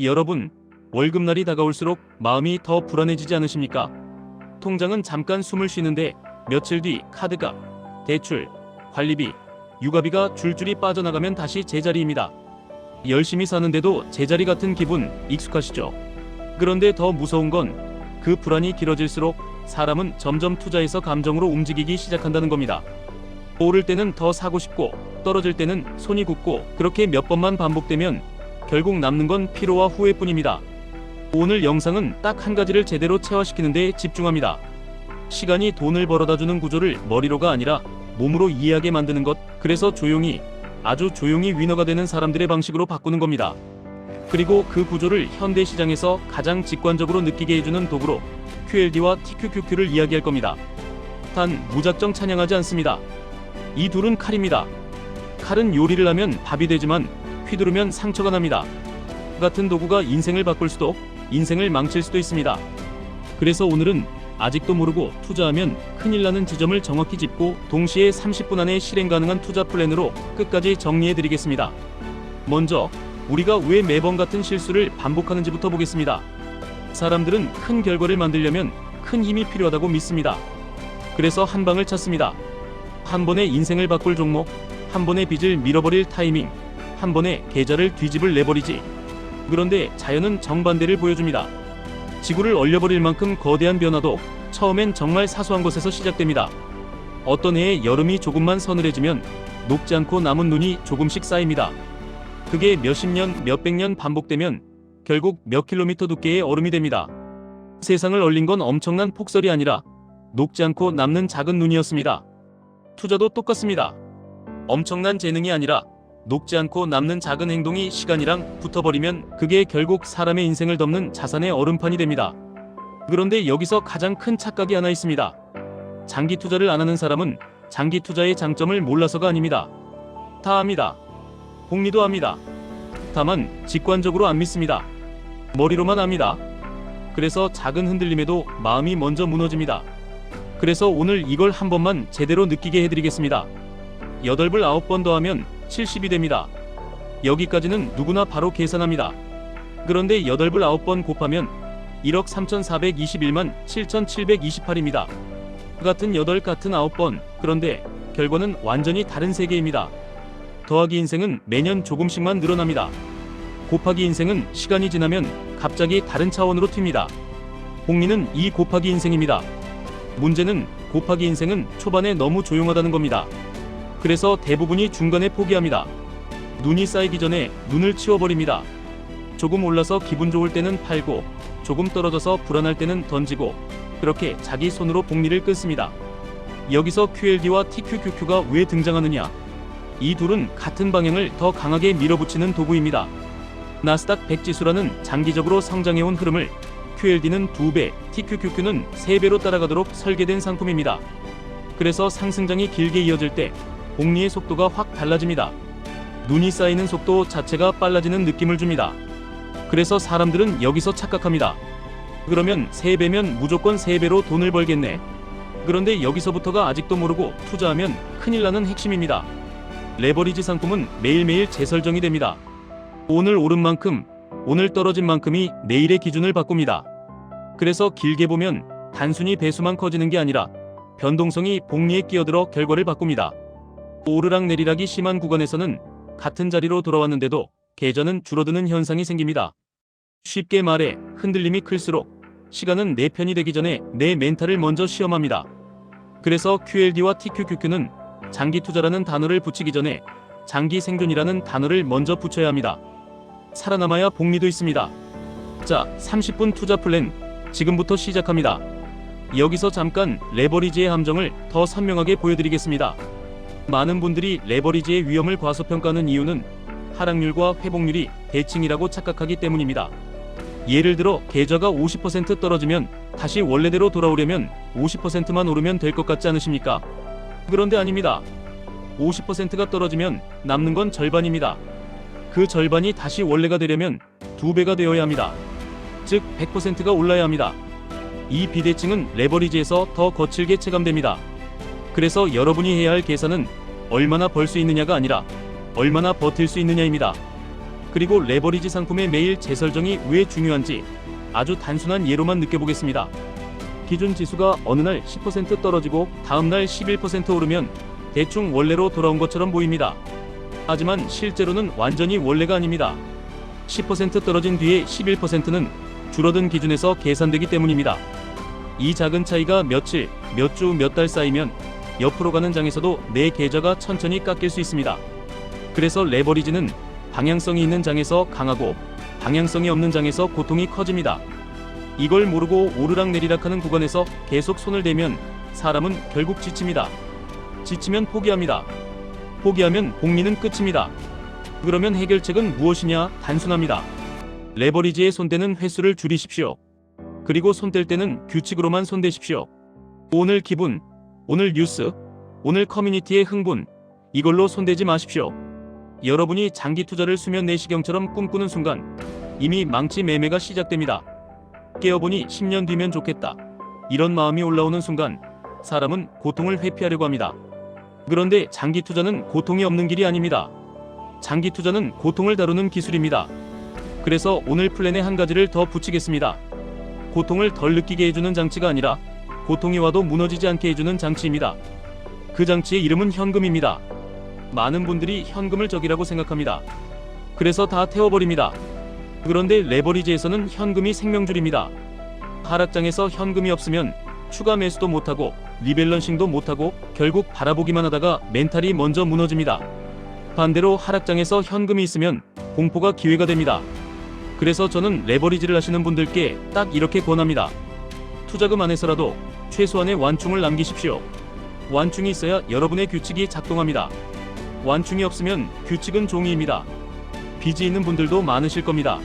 여러분, 월급날이 다가올수록 마음이 더 불안해지지 않으십니까? 통장은 잠깐 숨을 쉬는데 며칠 뒤 카드가, 대출, 관리비, 육아비가 줄줄이 빠져나가면 다시 제자리입니다. 열심히 사는데도 제자리 같은 기분 익숙하시죠? 그런데 더 무서운 건 그 불안이 길어질수록 사람은 점점 투자해서 감정으로 움직이기 시작한다는 겁니다. 오를 때는 더 사고 싶고 떨어질 때는 손이 굳고 그렇게 몇 번만 반복되면 결국 남는 건 피로와 후회뿐입니다. 오늘 영상은 딱 한 가지를 제대로 체화시키는 데 집중합니다. 시간이 돈을 벌어다 주는 구조를 머리로가 아니라 몸으로 이해하게 만드는 것, 그래서 조용히, 아주 조용히 위너가 되는 사람들의 방식으로 바꾸는 겁니다. 그리고 그 구조를 현대 시장에서 가장 직관적으로 느끼게 해주는 도구로 QLD와 TQQQ를 이야기할 겁니다. 단 무작정 찬양하지 않습니다. 이 둘은 칼입니다. 칼은 요리를 하면 밥이 되지만 휘두르면 상처가 납니다. 같은 도구가 인생을 바꿀 수도 인생을 망칠 수도 있습니다. 그래서 오늘은 아직도 모르고 투자하면 큰일 나는 지점을 정확히 짚고 동시에 30분 안에 실행 가능한 투자 플랜으로 끝까지 정리해 드리겠습니다. 먼저 우리가 왜 매번 같은 실수를 반복하는지부터 보겠습니다. 사람들은 큰 결과를 만들려면 큰 힘이 필요하다고 믿습니다. 그래서 한 방을 찾습니다. 한 번에 인생을 바꿀 종목, 한 번에 빚을 밀어버릴 타이밍, 한 번에 계좌를 뒤집을 내버리지. 그런데 자연은 정반대를 보여줍니다. 지구를 얼려버릴 만큼 거대한 변화도 처음엔 정말 사소한 것에서 시작됩니다. 어떤 해에 여름이 조금만 서늘해지면 녹지 않고 남은 눈이 조금씩 쌓입니다. 그게 몇십 년, 몇백 년 반복되면 결국 몇 킬로미터 두께의 얼음이 됩니다. 세상을 얼린 건 엄청난 폭설이 아니라 녹지 않고 남는 작은 눈이었습니다. 투자도 똑같습니다. 엄청난 재능이 아니라 녹지 않고 남는 작은 행동이 시간이랑 붙어버리면 그게 결국 사람의 인생을 덮는 자산의 얼음판이 됩니다. 그런데 여기서 가장 큰 착각이 하나 있습니다. 장기 투자를 안 하는 사람은 장기 투자의 장점을 몰라서가 아닙니다. 다 압니다. 복리도 합니다. 다만 직관적으로 안 믿습니다. 머리로만 압니다. 그래서 작은 흔들림에도 마음이 먼저 무너집니다. 그래서 오늘 이걸 한 번만 제대로 느끼게 해드리겠습니다. 8불 9번 더하면 70이 됩니다. 여기까지는 누구나 바로 계산합니다. 그런데 8불 9번 곱하면 1억 3,421만 7,728입니다. 같은 8 같은 9번, 그런데 결과는 완전히 다른 세계입니다. 더하기 인생은 매년 조금씩만 늘어납니다. 곱하기 인생은 시간이 지나면 갑자기 다른 차원으로 튑니다. 복리는 이 곱하기 인생입니다. 문제는 곱하기 인생은 초반에 너무 조용하다는 겁니다. 그래서 대부분이 중간에 포기합니다. 눈이 쌓이기 전에 눈을 치워버립니다. 조금 올라서 기분 좋을 때는 팔고, 조금 떨어져서 불안할 때는 던지고, 그렇게 자기 손으로 복리를 끊습니다. 여기서 QLD와 TQQQ가 왜 등장하느냐? 이 둘은 같은 방향을 더 강하게 밀어붙이는 도구입니다. 나스닥 100 지수라는 장기적으로 성장해온 흐름을 QLD는 2배, TQQQ는 3배로 따라가도록 설계된 상품입니다. 그래서 상승장이 길게 이어질 때 복리의 속도가 확 달라집니다. 눈이 쌓이는 속도 자체가 빨라지는 느낌을 줍니다. 그래서 사람들은 여기서 착각합니다. 그러면 3배면 무조건 3배로 돈을 벌겠네. 그런데 여기서부터가 아직도 모르고 투자하면 큰일 나는 핵심입니다. 레버리지 상품은 매일매일 재설정이 됩니다. 오늘 오른 만큼, 오늘 떨어진 만큼이 내일의 기준을 바꿉니다. 그래서 길게 보면 단순히 배수만 커지는 게 아니라 변동성이 복리에 끼어들어 결과를 바꿉니다. 오르락 내리락이 심한 구간에서는 같은 자리로 돌아왔는데도 계좌는 줄어드는 현상이 생깁니다. 쉽게 말해 흔들림이 클수록 시간은 내 편이 되기 전에 내 멘탈을 먼저 시험합니다. 그래서 QLD와 TQQQ는 장기 투자라는 단어를 붙이기 전에 장기 생존이라는 단어를 먼저 붙여야 합니다. 살아남아야 복리도 있습니다. 자, 30분 투자 플랜 지금부터 시작합니다. 여기서 잠깐 레버리지의 함정을 더 선명하게 보여드리겠습니다. 많은 분들이 레버리지의 위험을 과소평가하는 이유는 하락률과 회복률이 대칭이라고 착각하기 때문입니다. 예를 들어 계좌가 50% 떨어지면 다시 원래대로 돌아오려면 50%만 오르면 될 것 같지 않으십니까? 그런데 아닙니다. 50%가 떨어지면 남는 건 절반입니다. 그 절반이 다시 원래가 되려면 두 배가 되어야 합니다. 즉 100%가 올라야 합니다. 이 비대칭은 레버리지에서 더 거칠게 체감됩니다. 그래서 여러분이 해야 할 계산은 얼마나 벌 수 있느냐가 아니라 얼마나 버틸 수 있느냐입니다. 그리고 레버리지 상품의 매일 재설정이 왜 중요한지 아주 단순한 예로만 느껴보겠습니다. 기준 지수가 어느 날 10% 떨어지고 다음 날 11% 오르면 대충 원래로 돌아온 것처럼 보입니다. 하지만 실제로는 완전히 원래가 아닙니다. 10% 떨어진 뒤에 11%는 줄어든 기준에서 계산되기 때문입니다. 이 작은 차이가 며칠, 몇 주, 몇 달 쌓이면 옆으로 가는 장에서도 내 계좌가 천천히 깎일 수 있습니다. 그래서 레버리지는 방향성이 있는 장에서 강하고 방향성이 없는 장에서 고통이 커집니다. 이걸 모르고 오르락 내리락 하는 구간에서 계속 손을 대면 사람은 결국 지칩니다. 지치면 포기합니다. 포기하면 복리는 끝입니다. 그러면 해결책은 무엇이냐? 단순합니다. 레버리지에 손대는 횟수를 줄이십시오. 그리고 손댈 때는 규칙으로만 손대십시오. 오늘 기분, 오늘 뉴스, 오늘 커뮤니티의 흥분, 이걸로 손대지 마십시오. 여러분이 장기 투자를 수면 내시경처럼 꿈꾸는 순간 이미 망치 매매가 시작됩니다. 깨어보니 10년 뒤면 좋겠다. 이런 마음이 올라오는 순간 사람은 고통을 회피하려고 합니다. 그런데 장기 투자는 고통이 없는 길이 아닙니다. 장기 투자는 고통을 다루는 기술입니다. 그래서 오늘 플랜에 한 가지를 더 붙이겠습니다. 고통을 덜 느끼게 해주는 장치가 아니라 고통이 와도 무너지지 않게 해주는 장치입니다. 그 장치의 이름은 현금입니다. 많은 분들이 현금을 적이라고 생각합니다. 그래서 다 태워버립니다. 그런데 레버리지에서는 현금이 생명줄입니다. 하락장에서 현금이 없으면 추가 매수도 못하고 리밸런싱도 못하고 결국 바라보기만 하다가 멘탈이 먼저 무너집니다. 반대로 하락장에서 현금이 있으면 공포가 기회가 됩니다. 그래서 저는 레버리지를 하시는 분들께 딱 이렇게 권합니다. 투자금 안에서라도 최소한의 완충을 남기십시오. 완충이 있어야 여러분의 규칙이 작동합니다. 완충이 없으면 규칙은 종이입니다. 빚이 있는 분들도 많으실 겁니다.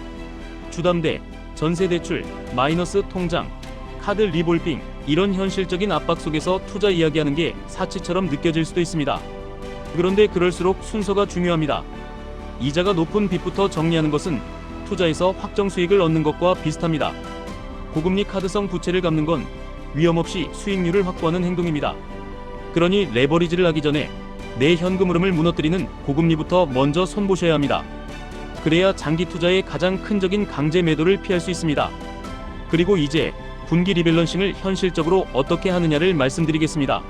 주담대, 전세대출, 마이너스 통장, 카드 리볼빙, 이런 현실적인 압박 속에서 투자 이야기하는 게 사치처럼 느껴질 수도 있습니다. 그런데 그럴수록 순서가 중요합니다. 이자가 높은 빚부터 정리하는 것은 투자에서 확정 수익을 얻는 것과 비슷합니다. 고금리 카드성 부채를 갚는 건 위험 없이 수익률을 확보하는 행동입니다. 그러니 레버리지를 하기 전에 내 현금 흐름을 무너뜨리는 고금리부터 먼저 손보셔야 합니다. 그래야 장기 투자의 가장 큰적인 강제 매도를 피할 수 있습니다. 그리고 이제 분기 리밸런싱을 현실적으로 어떻게 하느냐를 말씀드리겠습니다.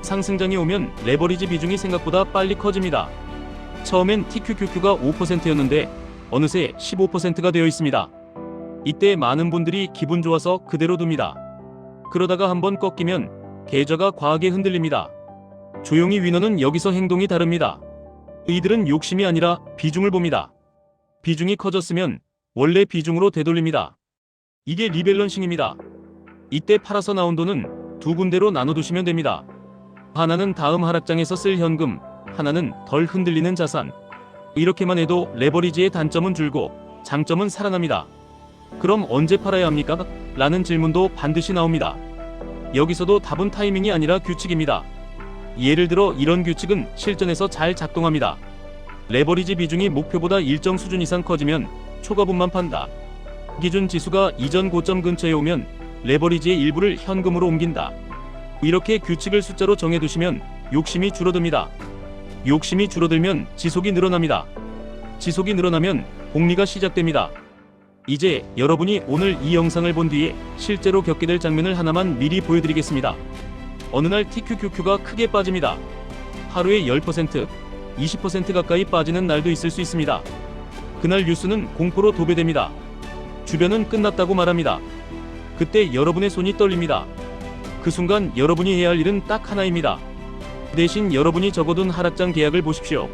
상승장이 오면 레버리지 비중이 생각보다 빨리 커집니다. 처음엔 TQQQ가 5%였는데 어느새 15%가 되어 있습니다. 이때 많은 분들이 기분 좋아서 그대로 둡니다. 그러다가 한번 꺾이면 계좌가 과하게 흔들립니다. 조용히 위너는 여기서 행동이 다릅니다. 이들은 욕심이 아니라 비중을 봅니다. 비중이 커졌으면 원래 비중으로 되돌립니다. 이게 리밸런싱입니다. 이때 팔아서 나온 돈은 두 군데로 나눠두시면 됩니다. 하나는 다음 하락장에서 쓸 현금, 하나는 덜 흔들리는 자산. 이렇게만 해도 레버리지의 단점은 줄고 장점은 살아납니다. 그럼 언제 팔아야 합니까? 라는 질문도 반드시 나옵니다. 여기서도 답은 타이밍이 아니라 규칙입니다. 예를 들어 이런 규칙은 실전에서 잘 작동합니다. 레버리지 비중이 목표보다 일정 수준 이상 커지면 초과분만 판다. 기준 지수가 이전 고점 근처에 오면 레버리지의 일부를 현금으로 옮긴다. 이렇게 규칙을 숫자로 정해두시면 욕심이 줄어듭니다. 욕심이 줄어들면 지속이 늘어납니다. 지속이 늘어나면 복리가 시작됩니다. 이제 여러분이 오늘 이 영상을 본 뒤에 실제로 겪게 될 장면을 하나만 미리 보여드리겠습니다. 어느 날 TQQQ가 크게 빠집니다. 하루에 10%, 20% 가까이 빠지는 날도 있을 수 있습니다. 그날 뉴스는 공포로 도배됩니다. 주변은 끝났다고 말합니다. 그때 여러분의 손이 떨립니다. 그 순간 여러분이 해야 할 일은 딱 하나입니다. 대신 여러분이 적어둔 하락장 계약을 보십시오.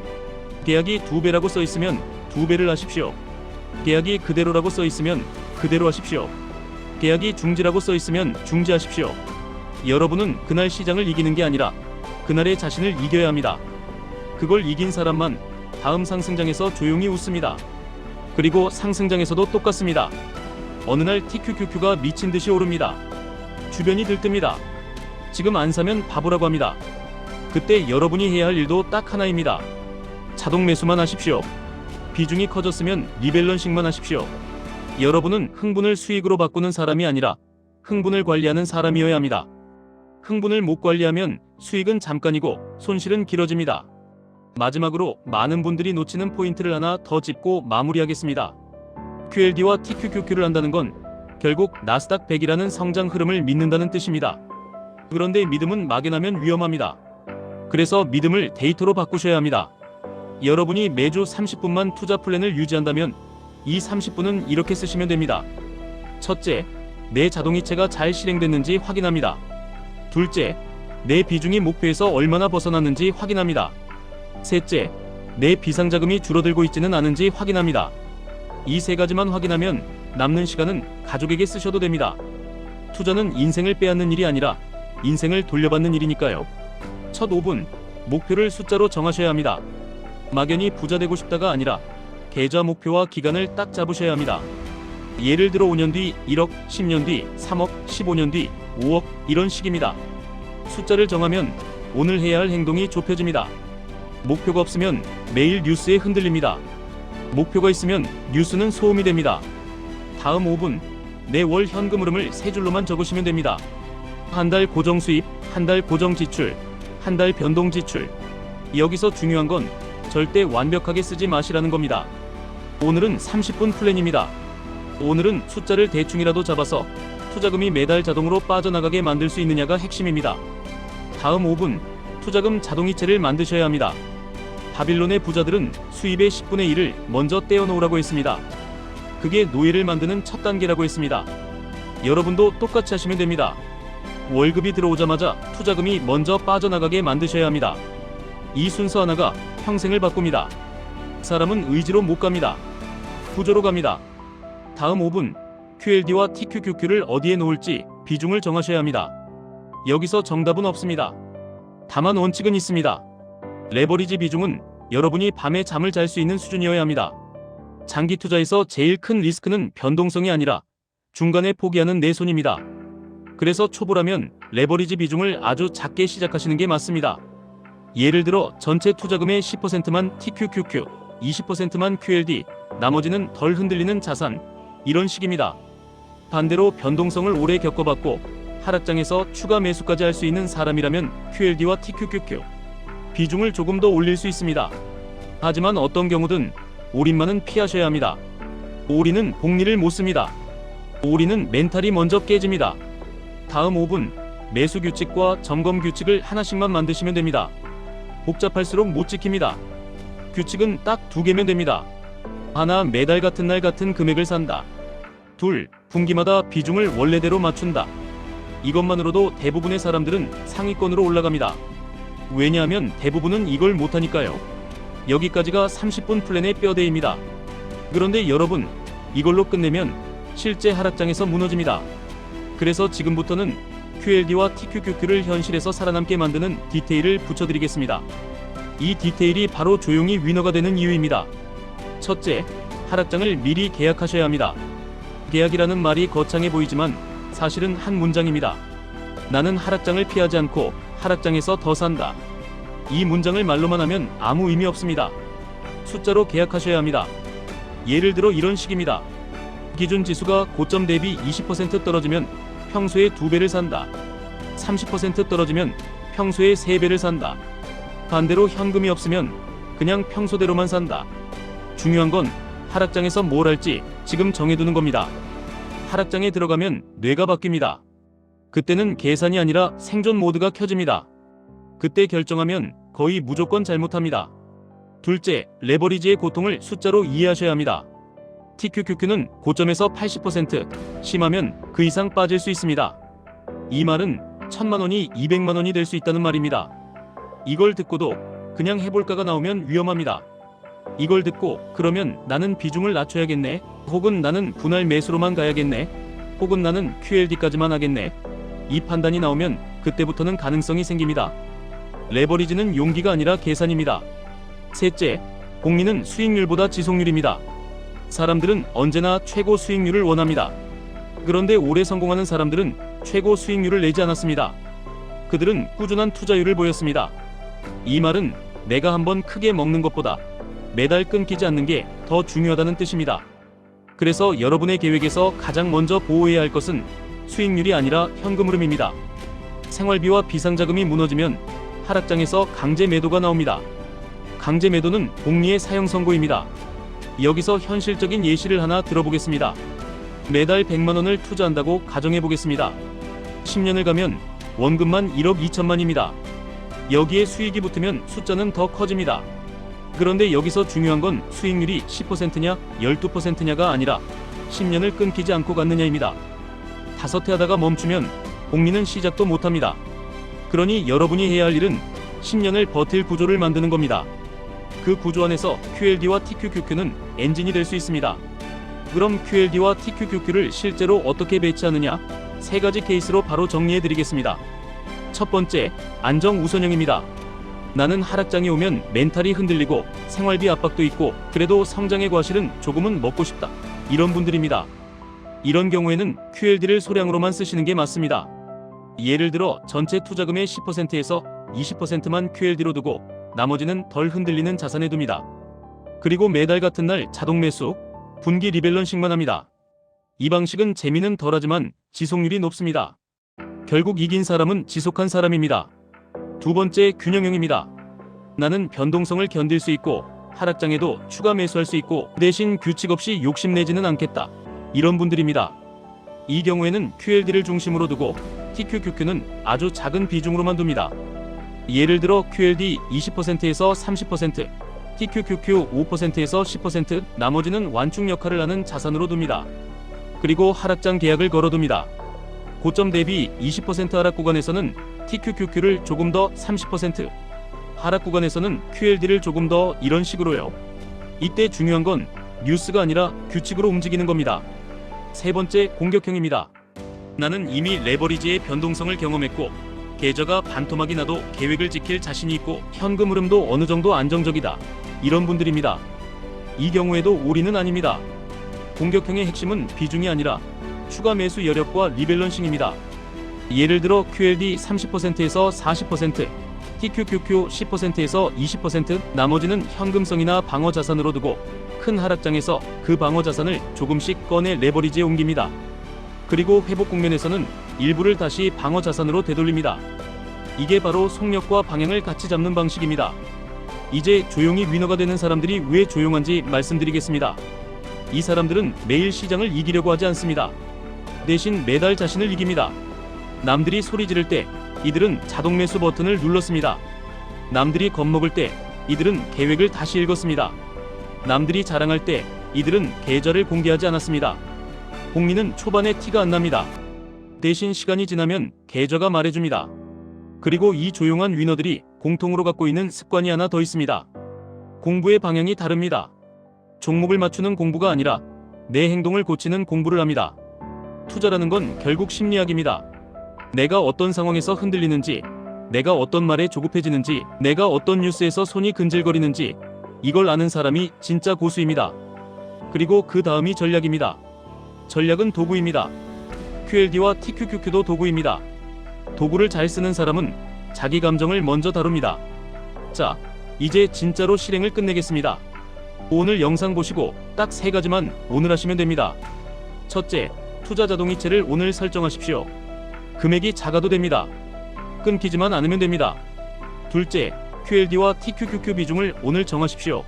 계약이 두 배라고 써 있으면 두 배를 하십시오. 계약이 그대로라고 써 있으면 그대로 하십시오. 계약이 중지라고 써 있으면 중지하십시오. 여러분은 그날 시장을 이기는 게 아니라 그날의 자신을 이겨야 합니다. 그걸 이긴 사람만 다음 상승장에서 조용히 웃습니다. 그리고 상승장에서도 똑같습니다. 어느 날 TQQQ가 미친 듯이 오릅니다. 주변이 들뜹니다. 지금 안 사면 바보라고 합니다. 그때 여러분이 해야 할 일도 딱 하나입니다. 자동 매수만 하십시오. 비중이 커졌으면 리밸런싱만 하십시오. 여러분은 흥분을 수익으로 바꾸는 사람이 아니라 흥분을 관리하는 사람이어야 합니다. 흥분을 못 관리하면 수익은 잠깐이고 손실은 길어집니다. 마지막으로 많은 분들이 놓치는 포인트를 하나 더 짚고 마무리하겠습니다. QLD와 TQQQ를 한다는 건 결국 나스닥 100이라는 성장 흐름을 믿는다는 뜻입니다. 그런데 믿음은 막연하면 위험합니다. 그래서 믿음을 데이터로 바꾸셔야 합니다. 여러분이 매주 30분만 투자 플랜을 유지한다면 이 30분은 이렇게 쓰시면 됩니다. 첫째, 내 자동이체가 잘 실행됐는지 확인합니다. 둘째, 내 비중이 목표에서 얼마나 벗어났는지 확인합니다. 셋째, 내 비상자금이 줄어들고 있지는 않은지 확인합니다. 이 세 가지만 확인하면 남는 시간은 가족에게 쓰셔도 됩니다. 투자는 인생을 빼앗는 일이 아니라 인생을 돌려받는 일이니까요. 첫 5분, 목표를 숫자로 정하셔야 합니다. 막연히 부자 되고 싶다가 아니라 계좌 목표와 기간을 딱 잡으셔야 합니다. 예를 들어 5년 뒤 1억, 10년 뒤 3억, 15년 뒤 5억 이런 식입니다. 숫자를 정하면 오늘 해야 할 행동이 좁혀집니다. 목표가 없으면 매일 뉴스에 흔들립니다. 목표가 있으면 뉴스는 소음이 됩니다. 다음 5분 내 월 현금 흐름을 세 줄로만 적으시면 됩니다. 한 달 고정 수입, 한 달 고정 지출, 한 달 변동 지출. 여기서 중요한 건 절대 완벽하게 쓰지 마시라는 겁니다. 오늘은 30분 플랜입니다. 오늘은 숫자를 대충이라도 잡아서 투자금이 매달 자동으로 빠져나가게 만들 수 있느냐가 핵심입니다. 다음 5분 투자금 자동이체를 만드셔야 합니다. 바빌론의 부자들은 수입의 10분의 1을 먼저 떼어놓으라고 했습니다. 그게 노예를 만드는 첫 단계라고 했습니다. 여러분도 똑같이 하시면 됩니다. 월급이 들어오자마자 투자금이 먼저 빠져나가게 만드셔야 합니다. 이 순서 하나가 평생을 바꿉니다. 사람은 의지로 못 갑니다. 구조로 갑니다. 다음 5분 QLD와 TQQQ를 어디에 놓을지 비중을 정하셔야 합니다. 여기서 정답은 없습니다. 다만 원칙은 있습니다. 레버리지 비중은 여러분이 밤에 잠을 잘 수 있는 수준이어야 합니다. 장기 투자에서 제일 큰 리스크는 변동성이 아니라 중간에 포기하는 내 손입니다. 그래서 초보라면 레버리지 비중을 아주 작게 시작하시는 게 맞습니다. 예를 들어 전체 투자금의 10%만 TQQQ, 20%만 QLD, 나머지는 덜 흔들리는 자산, 이런 식입니다. 반대로 변동성을 오래 겪어봤고 하락장에서 추가 매수까지 할 수 있는 사람이라면 QLD와 TQQQ 비중을 조금 더 올릴 수 있습니다. 하지만 어떤 경우든 올인만은 피하셔야 합니다. 올인은 복리를 못 씁니다. 올인은 멘탈이 먼저 깨집니다. 다음 5분 매수 규칙과 점검 규칙을 하나씩만 만드시면 됩니다. 복잡할수록 못 지킵니다. 규칙은 딱 두 개면 됩니다. 하나 매달 같은 날 같은 금액을 산다. 둘 분기마다 비중을 원래대로 맞춘다. 이것만으로도 대부분의 사람들은 상위권으로 올라갑니다. 왜냐하면 대부분은 이걸 못하니까요. 여기까지가 30분 플랜의 뼈대입니다. 그런데 여러분, 이걸로 끝내면 실제 하락장에서 무너집니다. 그래서 지금부터는 QLD와 TQQQ를 현실에서 살아남게 만드는 디테일을 붙여드리겠습니다. 이 디테일이 바로 조용히 위너가 되는 이유입니다. 첫째, 하락장을 미리 계약하셔야 합니다. 계약이라는 말이 거창해 보이지만 사실은 한 문장입니다. 나는 하락장을 피하지 않고 하락장에서 더 산다. 이 문장을 말로만 하면 아무 의미 없습니다. 숫자로 계약하셔야 합니다. 예를 들어 이런 식입니다. 기준 지수가 고점 대비 20% 떨어지면 평소에 2배를 산다. 30% 떨어지면 평소에 3배를 산다. 반대로 현금이 없으면 그냥 평소대로만 산다. 중요한 건 하락장에서 뭘 할지 지금 정해두는 겁니다. 하락장에 들어가면 뇌가 바뀝니다. 그때는 계산이 아니라 생존 모드가 켜집니다. 그때 결정하면 거의 무조건 잘못합니다. 둘째, 레버리지의 고통을 숫자로 이해하셔야 합니다. TQQQ는 고점에서 80%, 심하면 그 이상 빠질 수 있습니다. 이 말은 천만 원이 200만 원이 될 수 있다는 말입니다. 이걸 듣고도 그냥 해볼까가 나오면 위험합니다. 이걸 듣고 그러면 나는 비중을 낮춰야겠네. 혹은 나는 분할 매수로만 가야겠네. 혹은 나는 QLD까지만 하겠네. 이 판단이 나오면 그때부터는 가능성이 생깁니다. 레버리지는 용기가 아니라 계산입니다. 셋째, 복리는 수익률보다 지속률입니다. 사람들은 언제나 최고 수익률을 원합니다. 그런데 오래 성공하는 사람들은 최고 수익률을 내지 않았습니다. 그들은 꾸준한 투자율을 보였습니다. 이 말은 내가 한번 크게 먹는 것보다 매달 끊기지 않는 게 더 중요하다는 뜻입니다. 그래서 여러분의 계획에서 가장 먼저 보호해야 할 것은 수익률이 아니라 현금 흐름입니다. 생활비와 비상자금이 무너지면 하락장에서 강제 매도가 나옵니다. 강제 매도는 복리의 사형 선고입니다. 여기서 현실적인 예시를 하나 들어보겠습니다. 매달 100만 원을 투자한다고 가정해 보겠습니다. 10년을 가면 원금만 1억 2천만입니다. 여기에 수익이 붙으면 숫자는 더 커집니다. 그런데 여기서 중요한 건 수익률이 10%냐 12%냐가 아니라 10년을 끊기지 않고 갔느냐입니다. 다섯 해 하다가 멈추면 복리는 시작도 못합니다. 그러니 여러분이 해야 할 일은 10년을 버틸 구조를 만드는 겁니다. 그 구조 안에서 QLD와 TQQQ는 엔진이 될 수 있습니다. 그럼 QLD와 TQQQ를 실제로 어떻게 배치하느냐? 세 가지 케이스로 바로 정리해 드리겠습니다. 첫 번째, 안정 우선형입니다. 나는 하락장이 오면 멘탈이 흔들리고 생활비 압박도 있고 그래도 성장의 과실은 조금은 먹고 싶다. 이런 분들입니다. 이런 경우에는 QLD를 소량으로만 쓰시는 게 맞습니다. 예를 들어 전체 투자금의 10%에서 20%만 QLD로 두고 나머지는 덜 흔들리는 자산에 둡니다. 그리고 매달 같은 날 자동 매수, 분기 리밸런싱만 합니다. 이 방식은 재미는 덜하지만 지속률이 높습니다. 결국 이긴 사람은 지속한 사람입니다. 두 번째 균형형입니다. 나는 변동성을 견딜 수 있고 하락장에도 추가 매수할 수 있고 대신 규칙 없이 욕심내지는 않겠다. 이런 분들입니다. 이 경우에는 QLD를 중심으로 두고 TQQQ는 아주 작은 비중으로만 둡니다. 예를 들어 QLD 20%에서 30%, TQQQ 5%에서 10%, 나머지는 완충 역할을 하는 자산으로 둡니다. 그리고 하락장 계약을 걸어둡니다. 고점 대비 20% 하락 구간에서는 TQQQ를 조금 더 30%, 하락 구간에서는 QLD를 조금 더 이런 식으로요. 이때 중요한 건 뉴스가 아니라 규칙으로 움직이는 겁니다. 세 번째 공격형입니다. 나는 이미 레버리지의 변동성을 경험했고 계좌가 반토막이 나도 계획을 지킬 자신이 있고 현금 흐름도 어느 정도 안정적이다. 이런 분들입니다. 이 경우에도 올인은 아닙니다. 공격형의 핵심은 비중이 아니라 추가 매수 여력과 리밸런싱입니다. 예를 들어 QLD 30%에서 40%, TQQQ 10%에서 20%, 나머지는 현금성이나 방어 자산으로 두고 큰 하락장에서 그 방어 자산을 조금씩 꺼내 레버리지에 옮깁니다. 그리고 회복 국면에서는 일부를 다시 방어 자산으로 되돌립니다. 이게 바로 속력과 방향을 같이 잡는 방식입니다. 이제 조용히 위너가 되는 사람들이 왜 조용한지 말씀드리겠습니다. 이 사람들은 매일 시장을 이기려고 하지 않습니다. 대신 매달 자신을 이깁니다. 남들이 소리 지를 때 이들은 자동 매수 버튼을 눌렀습니다. 남들이 겁먹을 때 이들은 계획을 다시 읽었습니다. 남들이 자랑할 때 이들은 계좌를 공개하지 않았습니다. 복리는 초반에 티가 안 납니다. 대신 시간이 지나면 계좌가 말해줍니다. 그리고 이 조용한 위너들이 공통으로 갖고 있는 습관이 하나 더 있습니다. 공부의 방향이 다릅니다. 종목을 맞추는 공부가 아니라 내 행동을 고치는 공부를 합니다. 투자라는 건 결국 심리학입니다. 내가 어떤 상황에서 흔들리는지, 내가 어떤 말에 조급해지는지, 내가 어떤 뉴스에서 손이 근질거리는지, 이걸 아는 사람이 진짜 고수입니다. 그리고 그 다음이 전략입니다. 전략은 도구입니다. QLD와 TQQQ도 도구입니다. 도구를 잘 쓰는 사람은 자기 감정을 먼저 다룹니다. 자, 이제 진짜로 실행을 끝내겠습니다. 오늘 영상 보시고 딱 세 가지만 오늘 하시면 됩니다. 첫째, 투자 자동이체를 오늘 설정하십시오. 금액이 작아도 됩니다. 끊기지만 않으면 됩니다. 둘째, QLD와 TQQQ 비중을 오늘 정하십시오.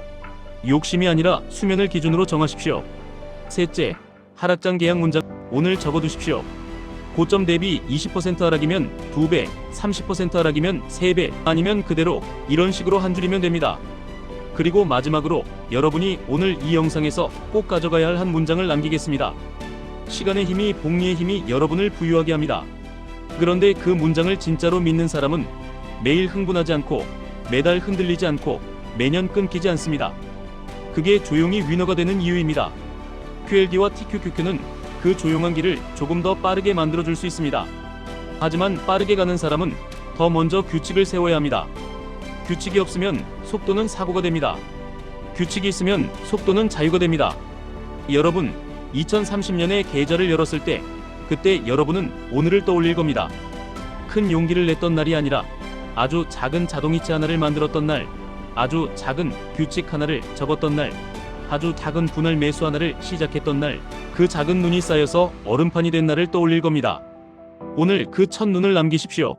욕심이 아니라 수면을 기준으로 정하십시오. 셋째, 하락장 계약 문장 오늘 적어두십시오. 고점 대비 20% 하락이면 2배, 30% 하락이면 3배, 아니면 그대로 이런 식으로 한 줄이면 됩니다. 그리고 마지막으로 여러분이 오늘 이 영상에서 꼭 가져가야 할 한 문장을 남기겠습니다. 시간의 힘이 복리의 힘이 여러분을 부유하게 합니다. 그런데 그 문장을 진짜로 믿는 사람은 매일 흥분하지 않고 매달 흔들리지 않고 매년 끊기지 않습니다. 그게 조용히 위너가 되는 이유입니다. QLD와 TQQQ는 그 조용한 길을 조금 더 빠르게 만들어줄 수 있습니다. 하지만 빠르게 가는 사람은 더 먼저 규칙을 세워야 합니다. 규칙이 없으면 속도는 사고가 됩니다. 규칙이 있으면 속도는 자유가 됩니다. 여러분, 2030년에 계좌를 열었을 때 그때 여러분은 오늘을 떠올릴 겁니다. 큰 용기를 냈던 날이 아니라 아주 작은 자동이체 하나를 만들었던 날, 아주 작은 규칙 하나를 적었던 날, 아주 작은 분할 매수 하나를 시작했던 날, 그 작은 눈이 쌓여서 얼음판이 된 날을 떠올릴 겁니다. 오늘 그 첫 눈을 남기십시오.